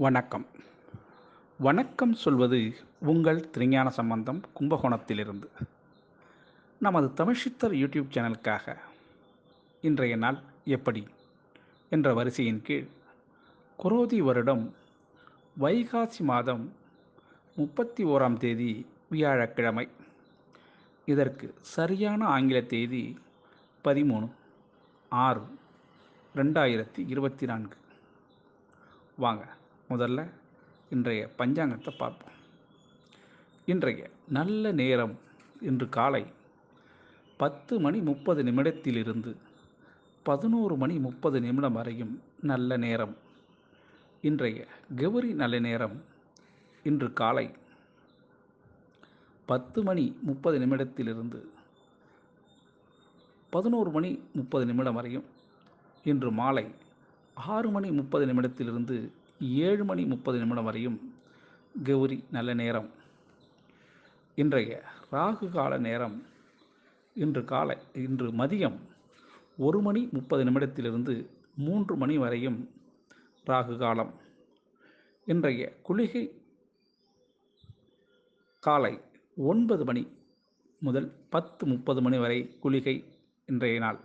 வணக்கம். வணக்கம் சொல்வது உங்கள் திருஞான சம்பந்தம் கும்பகோணத்திலிருந்து. நமது தமிழ்ச்சித்தர் யூடியூப் சேனலுக்காக இன்றைய நாள் எப்படி என்ற வரிசையின் கீழ் குரோதி வருடம் வைகாசி மாதம் முப்பத்தி ஓராம் தேதி வியாழக்கிழமை. இதற்கு சரியான ஆங்கில தேதி பதிமூணு ஆறு ரெண்டாயிரத்தி இருபத்தி நான்கு. வாங்க. முதல்ல இன்றைய பஞ்சாங்கத்தை பார்ப்போம். இன்றைய நல்ல நேரம் இன்று காலை பத்து மணி முப்பது நிமிடத்திலிருந்து பதினோரு மணி முப்பது நிமிடம் வரையும் நல்ல நேரம். இன்றைய கௌரி நல்ல நேரம் இன்று காலை பத்து மணி முப்பது நிமிடத்திலிருந்து பதினோரு மணி முப்பது நிமிடம் வரையும் இன்று மாலை ஆறு மணி முப்பது நிமிடத்திலிருந்து ஏழு மணி முப்பது நிமிடம் வரையும் கௌரி நல்ல நேரம். இன்றைய ராகு கால நேரம் இன்று காலை இன்று மதியம் ஒரு மணி முப்பது நிமிடத்திலிருந்து மூன்று மணி வரையும் ராகு காலம் இன்றைய குளிகை காலை ஒன்பது மணி முதல் பத்து முப்பது மணி வரை குளிகை இன்றைய நாள்.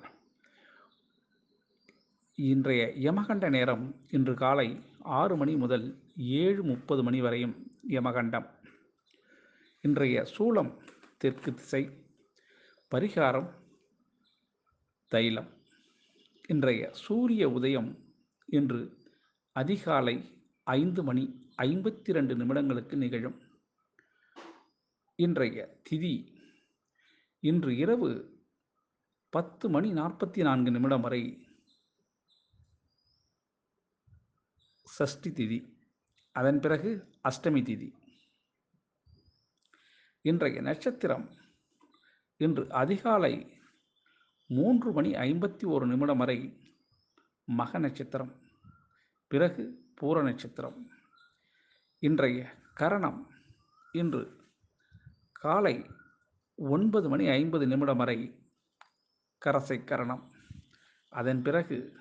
இன்றைய யமகண்ட நேரம் இன்று காலை ஆறு மணி முதல் ஏழு முப்பது மணி வரையும் யமகண்டம். இன்றைய சூளம் தெற்கு திசை. பரிகாரம் தைலம். இன்றைய சூரிய உதயம் இன்று அதிகாலை ஐந்து மணி ஐம்பத்தி ரெண்டு நிமிடங்களுக்கு நிகழும். இன்றைய திதி இன்று இரவு பத்து மணி நாற்பத்தி நான்கு நிமிடம் வரை சஷ்டி திதி அதன் பிறகு அஷ்டமி திதி. இன்றைய நட்சத்திரம் இன்று அதிகாலை மூன்று மணி ஐம்பத்தி ஒரு நிமிடம் வரை மக நட்சத்திரம் பிறகு பூர நட்சத்திரம். இன்றைய கரணம் இன்று காலை ஒன்பது மணி ஐம்பது நிமிடம் வரை கரசை கரணம். அதன் பிறகு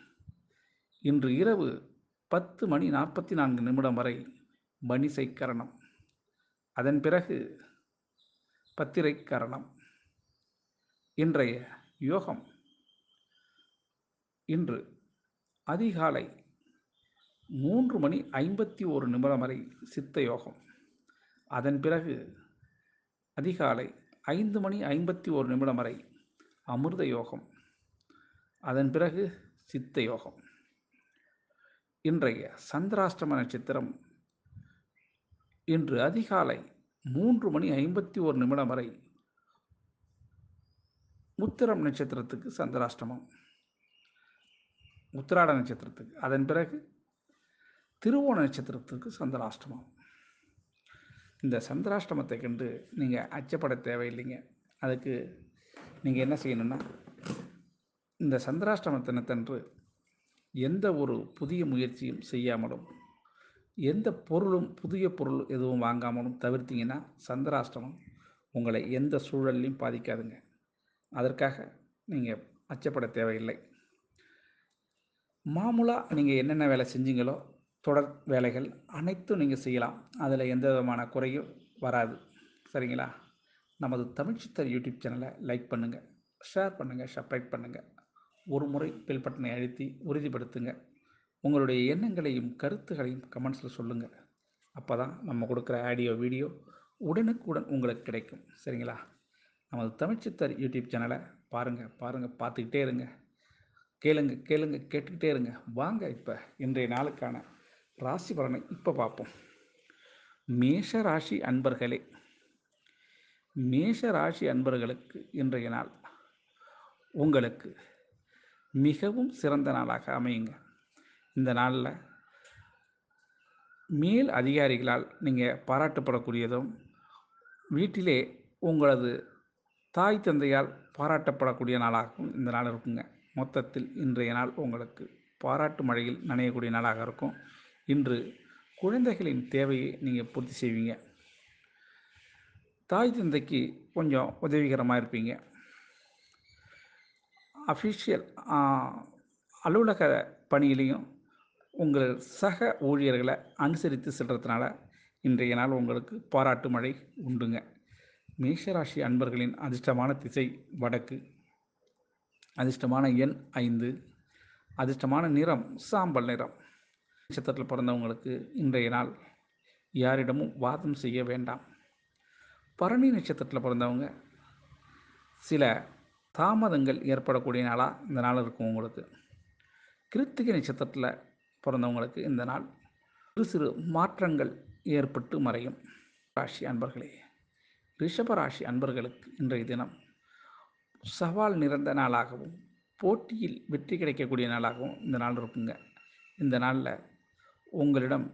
இன்று இரவு பத்து மணி நாற்பத்தி நான்கு நிமிடம் வரை மணிசை கரணம் அதன் பிறகு பத்திரை கரணம் இன்றைய யோகம். இன்று அதிகாலை மூன்று மணி ஐம்பத்தி ஒரு நிமிடம் வரை சித்த யோகம். அதன் பிறகு அதிகாலை ஐந்து மணி ஐம்பத்தி ஒரு நிமிடம் வரை அமிர்த யோகம். அதன் பிறகு சித்த யோகம். இன்றைய சந்திராஷ்டம நட்சத்திரம் இன்று அதிகாலை மூன்று மணி ஐம்பத்தி ஒரு நிமிடம் வரை உத்திரம் நட்சத்திரத்துக்கு சந்திராஷ்டமம். உத்திராட நட்சத்திரத்துக்கு. அதன் பிறகு திருவோண நட்சத்திரத்துக்கு சந்திராஷ்டமம். இந்த சந்திராஷ்டமத்தை கண்டு நீங்கள் அச்சப்பட தேவையில்லைங்க. அதுக்கு நீங்கள் என்ன செய்யணும்னா இந்த சந்திராஷ்டமத்தினத்தன்று எந்த ஒரு புதிய முயற்சியும் செய்யாமலும் எந்த பொருளும் புதிய பொருள் எதுவும் வாங்காமலும் தவிர்த்தீங்கன்னா சந்திராஷ்டமம் உங்களை எந்த சூழல்லையும் பாதிக்காதுங்க. அதற்காக நீங்கள் அச்சப்பட தேவையில்லை. மாமூலாக நீங்கள் என்னென்ன வேலை செஞ்சீங்களோ தொடர் வேலைகள் அனைத்தும் நீங்கள் செய்யலாம். அதில் எந்த விதமான குறையும் வராது. சரிங்களா? நமது தமிழ்ச்சித்தர் யூடியூப் சேனலை லைக் பண்ணுங்கள் ஷேர் பண்ணுங்கள் சப்ஸ்கிரைப் பண்ணுங்கள் ஒரு முறை பெல் பட்டனை அழுத்தி உறுதிப்படுத்துங்க. உங்களுடைய எண்ணங்களையும் கருத்துகளையும் கமெண்ட்ஸில் சொல்லுங்கள் அப்போ தான் நம்ம கொடுக்குற ஆடியோ வீடியோ உடனுக்குடன் உங்களுக்கு கிடைக்கும். சரிங்களா? நமது தமிழ்ச்சித்தர் யூடியூப் சேனலை பாருங்கள் பாருங்கள் பார்த்துக்கிட்டே இருங்க. கேளுங்க கேளுங்க கேட்டுக்கிட்டே இருங்க. வாங்க இப்போ இன்றைய நாளுக்கான ராசி பலனை இப்போ பார்ப்போம். மேஷ ராசி அன்பர்களே மேஷ ராசி அன்பர்களுக்கு இன்றைய நாள் உங்களுக்கு மிகவும் சிறந்த நாளாக அமையுங்க. இந்த நாளில் மேல் அதிகாரிகளால் நீங்கள் பாராட்டப்படக்கூடியதும் வீட்டிலே உங்களது தாய் தந்தையால் பாராட்டப்படக்கூடிய நாளாகவும் இந்த நாள் இருக்குங்க. மொத்தத்தில் இன்றைய நாள் உங்களுக்கு பாராட்டு மழையில் நனையக்கூடிய நாளாக இருக்கும். இன்று குழந்தைகளின் தேவையை நீங்கள் பூர்த்தி செய்வீங்க. தாய் தந்தைக்கு கொஞ்சம் உதவிகரமாக இருப்பீங்க. அஃபிஷியல் அலுவலக பணியிலையும் உங்கள் சக ஊழியர்களை அனுசரித்து செல்றதுனால இன்றைய நாள் உங்களுக்கு பாராட்டு மழை உண்டுங்க. மேஷராசி அன்பர்களின் அதிர்ஷ்டமான திசை வடக்கு. அதிர்ஷ்டமான எண் ஐந்து. அதிர்ஷ்டமான நிறம் சாம்பல் நிறம். நட்சத்திரத்தில் பிறந்தவங்களுக்கு இன்றைய நாள் யாரிடமும் வாதம் செய்ய வேண்டாம். பரணி நட்சத்திரத்தில் பிறந்தவங்க சில தாமதங்கள் ஏற்படக்கூடிய நாளாக இந்த நாள் இருக்கும் உங்களுக்கு. கிருத்திகை நட்சத்திரத்தில் பிறந்தவங்களுக்கு இந்த நாள் சிறு சிறு மாற்றங்கள் ஏற்பட்டு மறையும். ராசி அன்பர்களே ரிஷபராசி அன்பர்களுக்கு இன்றைய தினம் சவால் நிறைந்த நாளாகவும் போட்டியில் வெற்றி கிடைக்கக்கூடிய நாளாகவும் இந்த நாள் இருக்குங்க. இந்த நாளில் உங்களிடம்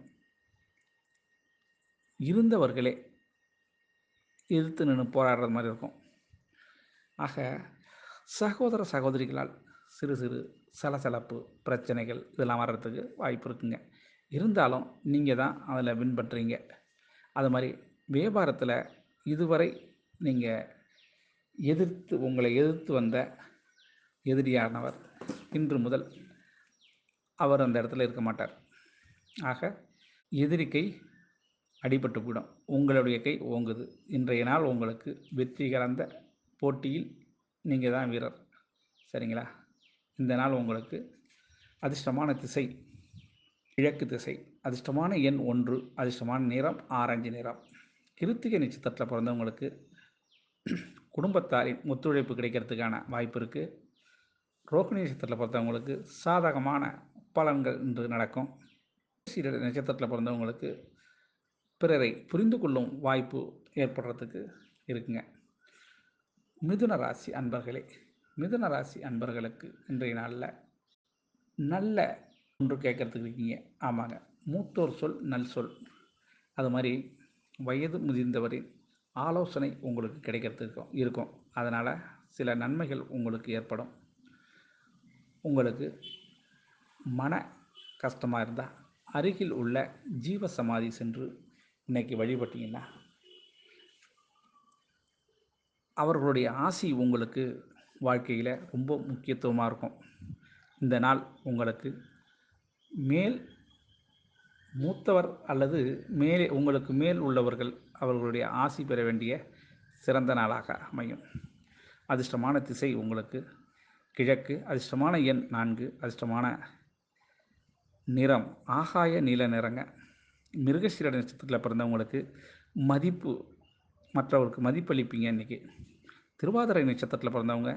இருந்தவர்களே எதிர்த்து நின்று போராடுறது மாதிரி இருக்கும். ஆக சகோதர சகோதரிகளால் சிறு சிறு சலசலப்பு பிரச்சனைகள் இதெல்லாம் வர்றதுக்கு வாய்ப்பு இருக்குங்க. இருந்தாலும் நீங்கள் தான் அதில் வின் பண்ணுறீங்க அது மாதிரி வியாபாரத்தில் இதுவரை நீங்கள் எதிர்த்து உங்களை எதிர்த்து வந்த எதிரியானவர் இன்று முதல் அவர் அந்த இடத்துல இருக்க மாட்டார். ஆக எதிரி கை அடிபட்டு போயிடும். உங்களுடைய கை ஓங்குது. இன்றைய நாள் உங்களுக்கு வெற்றி கலந்த போட்டியில் நீங்கள் தான் வீரர். சரிங்களா? இந்த நாள் உங்களுக்கு அதிர்ஷ்டமான திசை கிழக்கு திசை. அதிர்ஷ்டமான எண் ஒன்று அதிர்ஷ்டமான நிறம் ஆரஞ்சு நிறம். கிருத்திகை நட்சத்திரத்தில் பிறந்தவங்களுக்கு குடும்பத்தாரின் ஒத்துழைப்பு கிடைக்கிறதுக்கான வாய்ப்பு இருக்குது ரோகிணி நட்சத்திரத்தில் பிறந்தவங்களுக்கு சாதகமான பலன்கள் இன்று நடக்கும். நட்சத்திரத்தில் பிறந்தவங்களுக்கு பிறரை புரிந்து கொள்ளும் வாய்ப்பு ஏற்படுறதுக்கு இருக்குங்க. மிதுன ராசி அன்பர்களே மிதுன ராசி அன்பர்களுக்கு இன்றைய நாளில் நல்ல ஒன்று கேட்குறதுக்கு இருக்கீங்க. ஆமாங்க. மூத்தோர் சொல் நல் சொல். அது மாதிரி வயது முதிர்ந்தவரின் ஆலோசனை உங்களுக்கு கிடைக்கிறதுக்கு இருக்கும். அதனால் சில நன்மைகள் உங்களுக்கு ஏற்படும். உங்களுக்கு மன கஷ்டமாக இருந்தால் அருகில் உள்ள ஜீவ சமாதி சென்று இன்றைக்கி வழிபட்டிங்கன்னா அவர்களுடைய ஆசி உங்களுக்கு வாழ்க்கையில் ரொம்ப முக்கியத்துவமாக இருக்கும். இந்த நாள் உங்களுக்கு மேல் மூத்தவர் அல்லது மேலே உங்களுக்கு மேல் உள்ளவர்கள் அவர்களுடைய ஆசி பெற வேண்டிய சிறந்த நாளாக அமையும். அதிர்ஷ்டமான திசை உங்களுக்கு கிழக்கு அதிர்ஷ்டமான எண் நான்கு அதிர்ஷ்டமான நிறம் ஆகாய நீல நிறங்க. மிருகசீர நட்சத்திரத்தில் பிறந்தவங்களுக்கு மதிப்பு மற்றவருக்கு மதிப்பளிப்பீங்க இன்றைக்கி திருவாதிரை நட்சத்திரத்தில் பிறந்தவங்க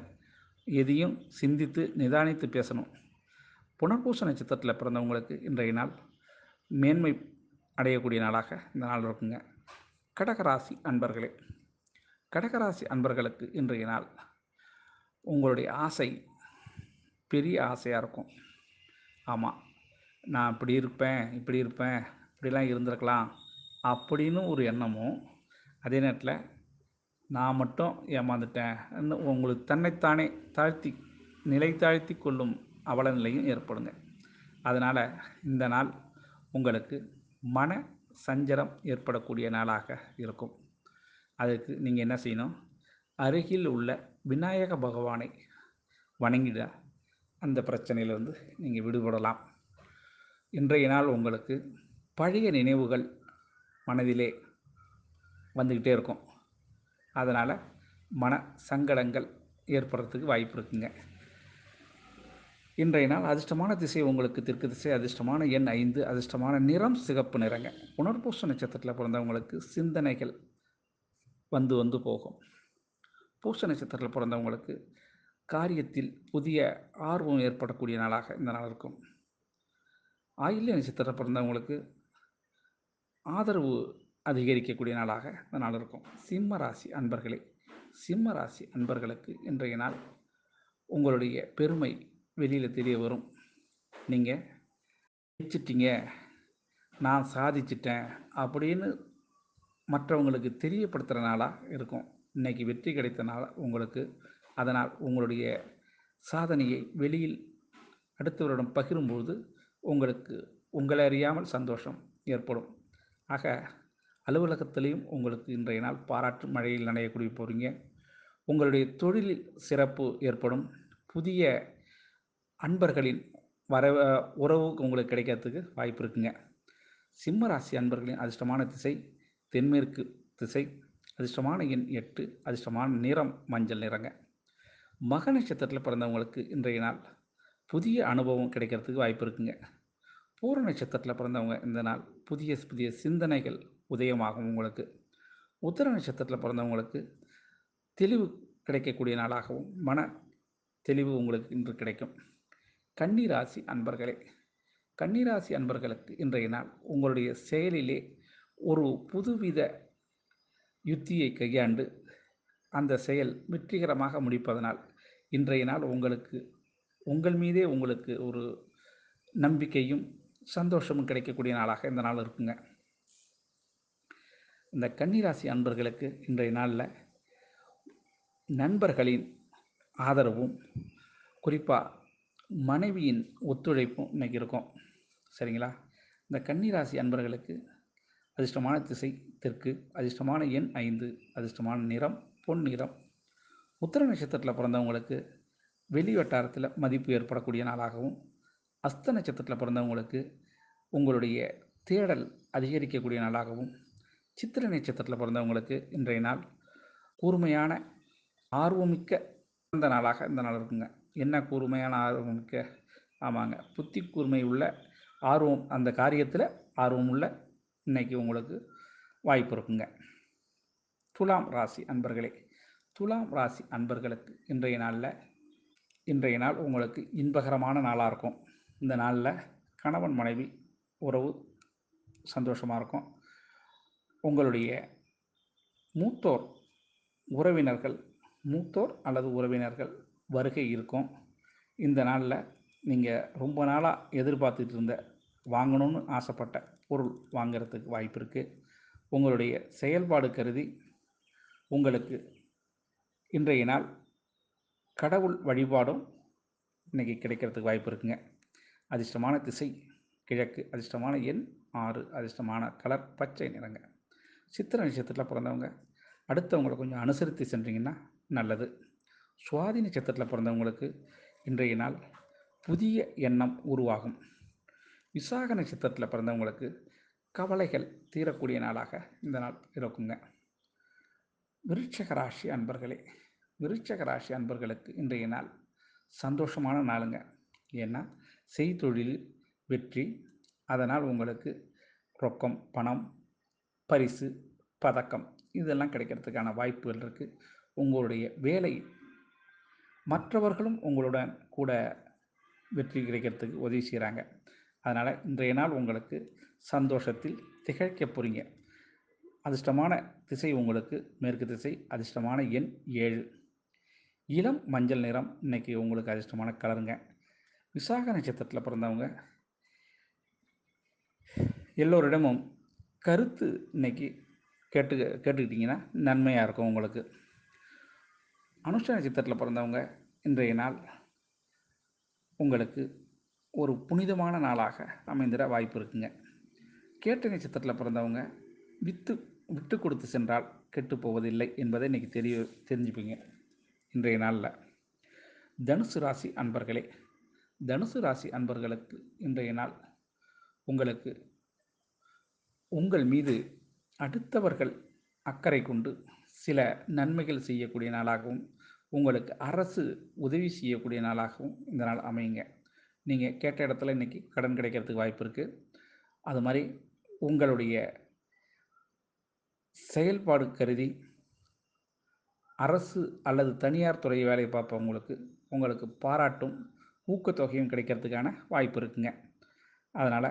எதையும் சிந்தித்து நிதானித்து பேசணும். புனர்பூச நட்சத்திரத்தில் பிறந்தவங்களுக்கு இன்றைய நாள் மேன்மை அடையக்கூடிய நாளாக இந்த நாள் இருக்குங்க. கடகராசி அன்பர்களே கடகராசி அன்பர்களுக்கு இன்றைய நாள் உங்களுடைய ஆசை பெரிய ஆசையாக இருக்கும். ஆமாம் நான் இப்படி இருப்பேன் இப்படி இருப்பேன் இப்படிலாம் இருந்திருக்கலாம் அப்படின்னு ஒரு எண்ணமும் அதே நேரத்தில் நான் மட்டும் ஏமாந்துட்டேன். உங்களுக்கு தன்னைத்தானே தாழ்த்தி நிலை தாழ்த்தி கொள்ளும் அவல நிலையும் ஏற்படுங்க. அதனால் இந்த நாள் உங்களுக்கு மன சஞ்சலம் ஏற்படக்கூடிய நாளாக இருக்கும். அதுக்கு நீங்கள் என்ன செய்யணும்? அருகில் உள்ள விநாயக பகவானை வணங்கிட அந்த பிரச்சனையிலிருந்து நீங்கள் விடுபடலாம். இன்றைய நாள் உங்களுக்கு பழைய நினைவுகள் மனதிலே வந்துக்கிட்டே இருக்கும். அதனால் மன சங்கடங்கள் ஏற்படுறதுக்கு வாய்ப்பு இருக்குங்க. இன்றைய நாள் அதிர்ஷ்டமான திசை உங்களுக்கு தெற்கு திசை அதிர்ஷ்டமான எண் ஐந்து அதிர்ஷ்டமான நிறம் சிகப்பு நிறங்க. புனர்பூச நட்சத்திரத்தில் பிறந்தவங்களுக்கு சிந்தனைகள் வந்து வந்து போகும். பூச நட்சத்திரத்தில் பிறந்தவங்களுக்கு காரியத்தில் புதிய ஆர்வம் ஏற்படக்கூடிய நாளாக இந்த நாள் இருக்கும். ஆயில்ய நட்சத்திரத்தில் பிறந்தவங்களுக்கு ஆதரவு அதிகரிக்கக்கூடிய நாளாக இந்த நாள் இருக்கும். சிம்ம ராசி அன்பர்களே சிம்ம ராசி அன்பர்களுக்கு இன்றைய நாள் உங்களுடைய பெருமை வெளியில் தெரிய வரும். நீங்கள் ஜெயிச்சிட்டிங்க நான் சாதிச்சிட்டேன் அப்படின்னு மற்றவங்களுக்கு தெரியப்படுத்துகிற நாளாக இருக்கும். இன்றைக்கி வெற்றி கிடைத்த நாள் உங்களுக்கு. அதனால் உங்களுடைய சாதனையை வெளியில் அடுத்தவரிடம் பகிரும்பொழுது உங்களுக்கு உங்களை அறியாமல் சந்தோஷம் ஏற்படும். ஆக அலுவலகத்திலையும் உங்களுக்கு இன்றைய நாள் பாராட்டு மழையில் நனையக்கூடிய போகிறீங்க உங்களுடைய தொழிலில் சிறப்பு ஏற்படும். புதிய அன்பர்களின் வர உறவு உங்களுக்கு கிடைக்கிறதுக்கு வாய்ப்பு இருக்குங்க. சிம்ம ராசி அன்பர்களின் அதிர்ஷ்டமான திசை தென்மேற்கு திசை. அதிர்ஷ்டமான எண் எட்டு அதிர்ஷ்டமான நிறம் மஞ்சள் நிறங்க. மக நட்சத்திரத்தில் பிறந்தவங்களுக்கு இன்றைய நாள் புதிய அனுபவம் கிடைக்கிறதுக்கு வாய்ப்பு இருக்குங்க. பூர நட்சத்திரத்தில் பிறந்தவங்க இந்த நாள் புதிய புதிய சிந்தனைகள் உதயமாகும் உங்களுக்கு. உத்தர நட்சத்திரத்தில் பிறந்தவங்களுக்கு தெளிவு கிடைக்கக்கூடிய நாளாகவும் மன தெளிவு உங்களுக்கு இன்று கிடைக்கும். கன்னிராசி அன்பர்களே கன்னிராசி அன்பர்களுக்கு இன்றைய நாள் உங்களுடைய செயலிலே ஒரு புதுவித யுத்தியை கையாண்டு அந்த செயல் வெற்றிகரமாக முடிப்பதனால் இன்றைய நாள் உங்களுக்கு உங்கள் மீதே உங்களுக்கு ஒரு நம்பிக்கையும் சந்தோஷமும் கிடைக்கக்கூடிய நாளாக இந்த நாள் இருக்குங்க. இந்த கன்னிராசி அன்பர்களுக்கு இன்றைய நாளில் நண்பர்களின் ஆதரவும் குறிப்பாக மனைவியின் ஒத்துழைப்பும் இன்றைக்கி இருக்கும். சரிங்களா? இந்த கன்னிராசி அன்பர்களுக்கு அதிர்ஷ்டமான திசை தெற்கு அதிர்ஷ்டமான எண் ஐந்து அதிர்ஷ்டமான நிறம் பொன் நிறம். உத்தர நட்சத்திரத்தில் பிறந்தவங்களுக்கு வெளி வட்டாரத்தில் மதிப்பு ஏற்படக்கூடிய நாளாகவும் அஸ்த நட்சத்திரத்தில் பிறந்தவங்களுக்கு உங்களுடைய தேடல் அதிகரிக்கக்கூடிய நாளாகவும் சித்திரை நட்சத்திரத்தில் பிறந்தவங்களுக்கு இன்றைய நாள் கூர்மையான ஆர்வமிக்க இந்த நாளாக இந்த நாள் இருக்குங்க. என்ன கூர்மையான ஆர்வமிக்க? ஆமாங்க. புத்தி கூர்மை உள்ள ஆர்வம் அந்த காரியத்தில் ஆர்வம் உள்ள இன்னைக்கு உங்களுக்கு வாய்ப்பு இருக்குங்க. துலாம் ராசி அன்பர்களே துலாம் ராசி அன்பர்களுக்கு இன்றைய நாளில் இன்றைய நாள் உங்களுக்கு இன்பகரமான நாளாக இருக்கும். இந்த நாளில் கணவன் மனைவி உறவு சந்தோஷமாக இருக்கும். உங்களுடைய மூத்தோர் உறவினர்கள் மூத்தோர் அல்லது உறவினர்கள் வருகை இருக்கும். இந்த நாளில் நீங்கள் ரொம்ப நாளாக எதிர்பார்த்துட்டு இருந்த வாங்கணும்னு ஆசைப்பட்ட பொருள் வாங்கிறதுக்கு வாய்ப்பு இருக்குது உங்களுடைய செயல்பாடு கருதி உங்களுக்கு இன்றைய நாள் கடவுள் வழிபாடும் இன்றைக்கி கிடைக்கிறதுக்கு வாய்ப்பு இருக்குங்க. அதிர்ஷ்டமான திசை கிழக்கு அதிர்ஷ்டமான எண் ஆறு அதிர்ஷ்டமான கலர் பச்சை நிறங்க. சித்திர நட்சத்திரத்தில் பிறந்தவங்க அடுத்தவங்களை கொஞ்சம் அனுசரித்து சென்றீங்கன்னா நல்லது. சுவாதி நட்சத்திரத்தில் பிறந்தவங்களுக்கு இன்றைய நாள் புதிய எண்ணம் உருவாகும். விசாக நட்சத்திரத்தில் பிறந்தவங்களுக்கு கவலைகள் தீரக்கூடிய நாளாக இந்த நாள் இருக்குங்க. விருட்சக ராசி அன்பர்களே விருட்சக ராசி அன்பர்களுக்கு இன்றைய நாள் சந்தோஷமான நாளுங்க. ஏன்னா செய்தொழில் வெற்றி அதனால் உங்களுக்கு ரொக்கம் பணம் பரிசு பதக்கம் இதெல்லாம் கிடைக்கிறதுக்கான வாய்ப்புகள் இருக்குது உங்களுடைய வேலை மற்றவர்களும் உங்களுடன் கூட வெற்றி கிடைக்கிறதுக்கு உதவி செய்கிறாங்க அதனால் இன்றைய நாள் உங்களுக்கு சந்தோஷத்தில் திகழ்க்க போகிறீங்க அதிர்ஷ்டமான திசை உங்களுக்கு மேற்கு திசை அதிர்ஷ்டமான எண் ஏழு. இளம் மஞ்சள் நிறம் இன்னைக்கு உங்களுக்கு அதிர்ஷ்டமான கலருங்க. விசாக நட்சத்திரத்தில் பிறந்தவங்க எல்லோரிடமும் கருத்து இன்னைக்கு கேட்டு கேட்டுக்கிட்டிங்கன்னா நன்மையாக இருக்கும் உங்களுக்கு. அனுஷ்ட நட்சத்திரத்தில் பிறந்தவங்க இன்றைய நாள் உங்களுக்கு ஒரு புனிதமான நாளாக அமைந்திட வாய்ப்பு இருக்குங்க. கேட்ட நட்சத்திரத்தில் பிறந்தவங்க வித்து விட்டு கொடுத்து சென்றால் கெட்டு போவதில்லை என்பதை இன்றைக்கி தெரிய தெரிஞ்சுப்பீங்க இன்றைய நாளில். தனுசு ராசி அன்பர்களே தனுசு ராசி அன்பர்களுக்கு இன்றைய நாள் உங்களுக்கு உங்கள் மீது அடுத்தவர்கள் அக்கறை கொண்டு சில நன்மைகள் செய்யக்கூடிய நாளாகவும் உங்களுக்கு அரசு உதவி செய்யக்கூடிய நாளாகவும் இந்த நாள் அமையுங்க. நீங்கள் கேட்ட இடத்துல இன்றைக்கி கடன் கிடைக்கிறதுக்கு வாய்ப்பு இருக்குது அது மாதிரி உங்களுடைய செயல்பாடு கருதி அரசு அல்லது தனியார் துறை வேலையை பார்ப்பவங்களுக்கு உங்களுக்கு பாராட்டும் ஊக்கத்தொகையும் கிடைக்கிறதுக்கான வாய்ப்பு இருக்குங்க. அதனால்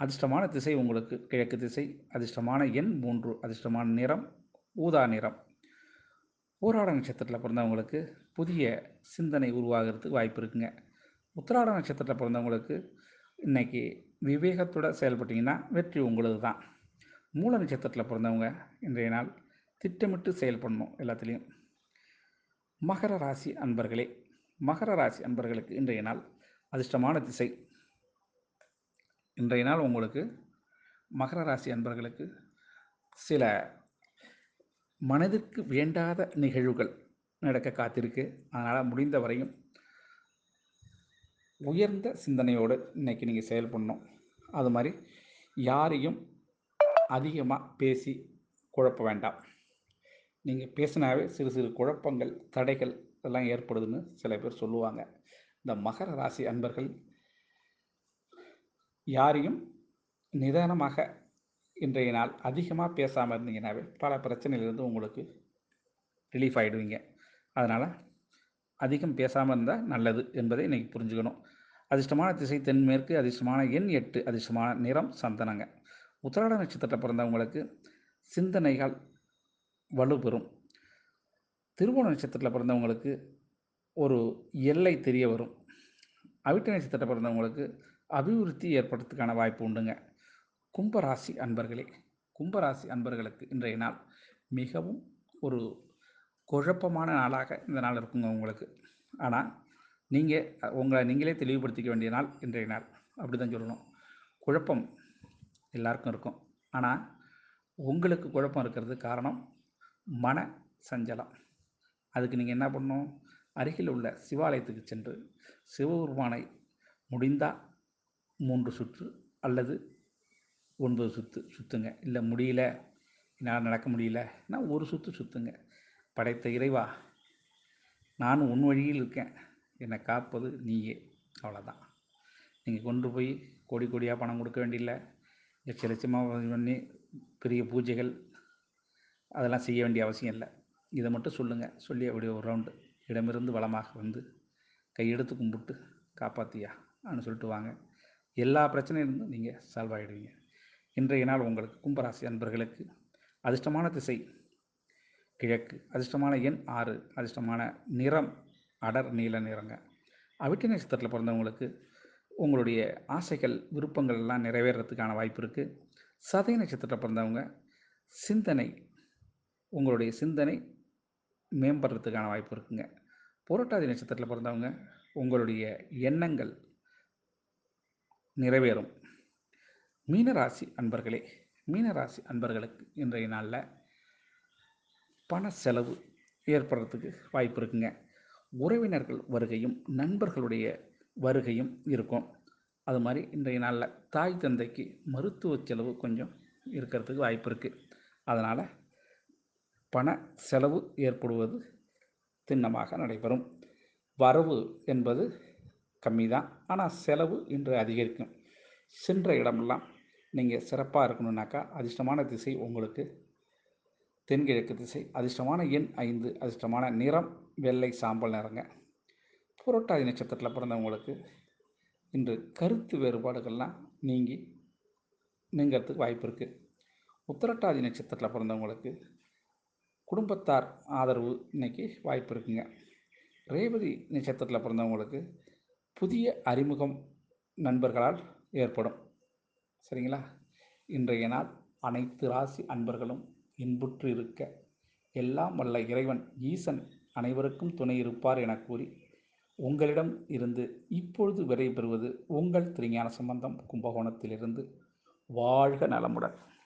அதிர்ஷ்டமான திசை உங்களுக்கு கிழக்கு திசை அதிர்ஷ்டமான எண் மூன்று அதிர்ஷ்டமான நிறம் ஊதா நிறம். ஊராட நட்சத்திரத்தில் பிறந்தவங்களுக்கு புதிய சிந்தனை உருவாகிறதுக்கு வாய்ப்பு இருக்குங்க. உத்திராட நட்சத்திரத்தில் பிறந்தவங்களுக்கு இன்றைக்கி விவேகத்தோடு செயல்பட்டிங்கன்னா வெற்றி உங்களது தான் மூல நட்சத்திரத்தில் பிறந்தவங்க இன்றைய நாள் திட்டமிட்டு செயல்படணும் எல்லாத்துலேயும். மகர ராசி அன்பர்களே மகர ராசி அன்பர்களுக்கு இன்றைய நாள் அதிர்ஷ்டமான திசை. இன்றைய நாள் உங்களுக்கு மகர ராசி அன்பர்களுக்கு சில மனதிற்கு வேண்டாத நிகழ்வுகள் நடக்க காத்திருக்கு. அதனால் முடிந்த வரையும் உயர்ந்த சிந்தனையோடு இன்றைக்கி நீங்கள் செயல்படணும். அது மாதிரி யாரையும் அதிகமாக பேசி குழப்ப வேண்டாம். நீங்கள் பேசினாவே சிறு சிறு குழப்பங்கள் தடைகள் இதெல்லாம் ஏற்படுதுன்னு சில பேர் சொல்லுவாங்க. இந்த மகர ராசி அன்பர்கள் யாரையும் நிதானமாக இன்றைய நாள் அதிகமாக பேசாமல் இருந்தீங்கன்னாவே பல பிரச்சனையிலிருந்து உங்களுக்கு ரிலீஃப் ஆகிடுவீங்க அதனால் அதிகம் பேசாமல் இருந்தால் நல்லது என்பதை இன்றைக்கி புரிஞ்சுக்கணும். அதிர்ஷ்டமான திசை தென்மேற்கு அதிர்ஷ்டமான எண் எட்டு அதிர்ஷ்டமான நிறம் சந்தனங்க. உத்திராட நட்சத்திரத்தில் பிறந்தவங்களுக்கு சிந்தனைகள் வலுப்பெறும். திருவோண நட்சத்திரத்தில் பிறந்தவங்களுக்கு ஒரு எல்லை தெரிய வரும். அவிட்ட நட்சத்திரத்தில் பிறந்தவங்களுக்கு அபிவிருத்தி ஏற்படுறதுக்கான வாய்ப்பு உண்டுங்க. கும்பராசி அன்பர்களே கும்பராசி அன்பர்களுக்கு இன்றைய நாள் மிகவும் ஒரு குழப்பமான நாளாக இந்த நாள் இருக்குங்க உங்களுக்கு. ஆனால் நீங்கள் உங்களை நீங்களே தெளிவுபடுத்திக்க வேண்டிய நாள் இன்றைய நாள். அப்படி தான் சொல்லணும். குழப்பம் எல்லாருக்கும் இருக்கும். ஆனால் உங்களுக்கு குழப்பம் இருக்கிறது காரணம் மன சஞ்சலம். அதுக்கு நீங்கள் என்ன பண்ணணும்? அருகில் உள்ள சிவாலயத்துக்கு சென்று சிவபெருமானை முடிந்தால் மூன்று சுற்று அல்லது ஒன்பது சுற்று சுற்றுங்க இல்லை முடியல. என்னால் நடக்க முடியலன்னா ஒரு சுற்று சுற்றுங்க படைத்த இறைவா நானும் உன் வழியில் இருக்கேன். என்னை காப்பது நீயே. அவ்வளோதான் நீங்கள் கொண்டு போய் கோடி கோடியாக பணம் கொடுக்க வேண்டியில்லை. லட்ச லட்சமாக பண்ணி பெரிய பூஜைகள் அதெல்லாம் செய்ய வேண்டிய அவசியம் இல்லை. இதை மட்டும் சொல்லுங்கள் சொல்லி அப்படியே ஒரு ரவுண்டு இடமிருந்து வளமாக வந்து கையெடுத்து கும்பிட்டு காப்பாத்தியா அப்படின்னு சொல்லிட்டு வாங்க. எல்லா பிரச்சனையிலிருந்தும் நீங்கள் சால்வ் ஆகிடுவீங்க இன்றைய நாள் உங்களுக்கு கும்பராசி அன்பர்களுக்கு அதிர்ஷ்டமான திசை கிழக்கு. அதிர்ஷ்டமான எண் ஆறு. அதிர்ஷ்டமான நிறம் அடர் நீல நிறங்க. அவிட்ட நட்சத்திரத்தில் பிறந்தவங்களுக்கு உங்களுடைய ஆசைகள் விருப்பங்கள் எல்லாம் நிறைவேறதுக்கான வாய்ப்பு இருக்குது சதய நட்சத்திரத்தில் பிறந்தவங்க சிந்தனை உங்களுடைய சிந்தனை மேம்படுறதுக்கான வாய்ப்பு இருக்குங்க. புரட்டாதி நட்சத்திரத்தில் பிறந்தவங்க உங்களுடைய எண்ணங்கள் நிறைவேறும். மீனராசி அன்பர்களே மீனராசி அன்பர்களுக்கு இன்றைய நாளில் பண செலவு ஏற்படுறதுக்கு வாய்ப்பு இருக்குங்க. உறவினர்கள் வருகையும் நண்பர்களுடைய வருகையும் இருக்கும். அது மாதிரி இன்றைய நாளில் தாய் தந்தைக்கு மருத்துவ செலவு கொஞ்சம் இருக்கிறதுக்கு வாய்ப்பு இருக்குது அதனால் பண செலவு ஏற்படுவது திண்ணமாக நடைபெறும். வரவு என்பது கம்மி தான் ஆனால் செலவு இன்று அதிகரிக்கும். சென்ற இடமெல்லாம் நீங்கள் சிறப்பாக இருக்கணுன்னாக்கா அதிர்ஷ்டமான திசை உங்களுக்கு தென்கிழக்கு திசை. அதிர்ஷ்டமான எண் ஐந்து அதிர்ஷ்டமான நிறம் வெள்ளை சாம்பல் நிறங்க. புரட்டாதி நட்சத்திரத்தில் பிறந்தவங்களுக்கு இன்று கருத்து வேறுபாடுகள்லாம் நீங்கி நீங்கிறதுக்கு வாய்ப்பு இருக்குது உத்திரட்டாதி நட்சத்திரத்தில் பிறந்தவங்களுக்கு குடும்பத்தார் ஆதரவு இன்றைக்கி வாய்ப்பு இருக்குங்க. ரேவதி நட்சத்திரத்தில் பிறந்தவங்களுக்கு புதிய அறிமுகம் நண்பர்களால் ஏற்படும். சரிங்களா? இன்றைய நாள் அனைத்து ராசி அன்பர்களும் இன்புற்று இருக்க எல்லாம் வல்ல இறைவன் ஈசன் அனைவருக்கும் துணை இருப்பார் என கூறி உங்களிடம் இருந்து இப்பொழுது விரைபெறுவது உங்கள் திருஞான சம்பந்தம் கும்பகோணத்திலிருந்து. வாழ்க நலமுடன்.